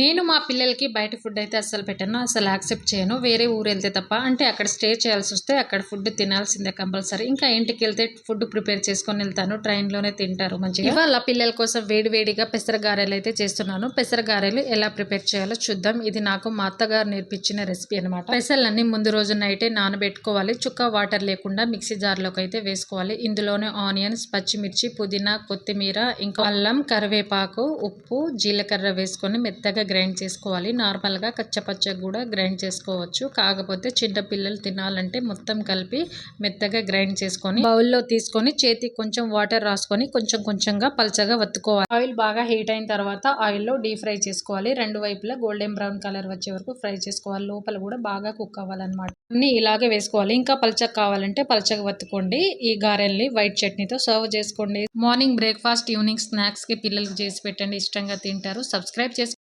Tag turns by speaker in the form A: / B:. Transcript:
A: నేను మా పిల్లలకి బయట ఫుడ్ అయితే అస్సలు పెట్టను అసలు యాక్సెప్ట్ చేయను. వేరే ఊరు వెళ్తే తప్ప అంటే అక్కడ స్టే చేయాల్సి వస్తే అక్కడ ఫుడ్ తినాల్సిందే కంపల్సరీ. ఇంకా ఇంటికి వెళ్తే ఫుడ్ ప్రిపేర్ చేసుకొని వెళ్తాను ట్రైన్లోనే తింటారు మంచిగా. ఇవాళ పిల్లల కోసం వేడివేడిగా పెసరగారెలు పెసర గారెలు అయితే చేస్తున్నాను. పెసర గారెలు ఎలా ప్రిపేర్ చేయాలో చూద్దాం. ఇది నాకు మా అత్తగారు నేర్పించిన రెసిపీ అనమాట పెసర్లన్నీ ముందు రోజు నైటే నానబెట్టుకోవాలి. చుక్క వాటర్ లేకుండా మిక్సీ జార్లోకి అయితే వేసుకోవాలి. ఇందులోనే ఆనియన్స్ పచ్చిమిర్చి పుదీనా కొత్తిమీర ఇంకా అల్లం కరివేపాకు ఉప్పు జీలకర్ర వేసుకొని మెత్తగా గ్రైండ్ చేసుకోవాలి. నార్మల్గా కచ్చపచ్చగా కూడా గ్రైండ్ చేసుకోవచ్చు. కాకపోతే చిన్నపిల్లలు తినాలంటే మొత్తం కలిపి మెత్తగా గ్రైండ్ చేసుకొని బౌల్లో తీసుకొని చేతికి కొంచెం వాటర్ రాసుకొని కొంచెం కొంచెంగా పలచగా వత్తుకోవాలి. ఆయిల్ బాగా హీట్ అయిన తర్వాత ఆయిల్లో డీప్ ఫ్రై చేసుకోవాలి. రెండు వైపులా గోల్డెన్ బ్రౌన్ కలర్ వచ్చే వరకు ఫ్రై చేసుకోవాలి. లోపల కూడా బాగా కుక్ అవ్వాలన్నమాట. అన్ని ఇలాగే వేసుకోవాలి. ఇంకా పల్చగా కావాలంటే పలచగా వత్తుకోండి. ఈ గారెల్ని వైట్ చట్నీతో సర్వ్ చేసుకోండి. మార్నింగ్ బ్రేక్ఫాస్ట్ ఈవినింగ్ స్నాక్స్కి పిల్లలకి చేసి పెట్టండి. ఇష్టంగా తింటారు. సబ్స్క్రైబ్ చేసుకోండి.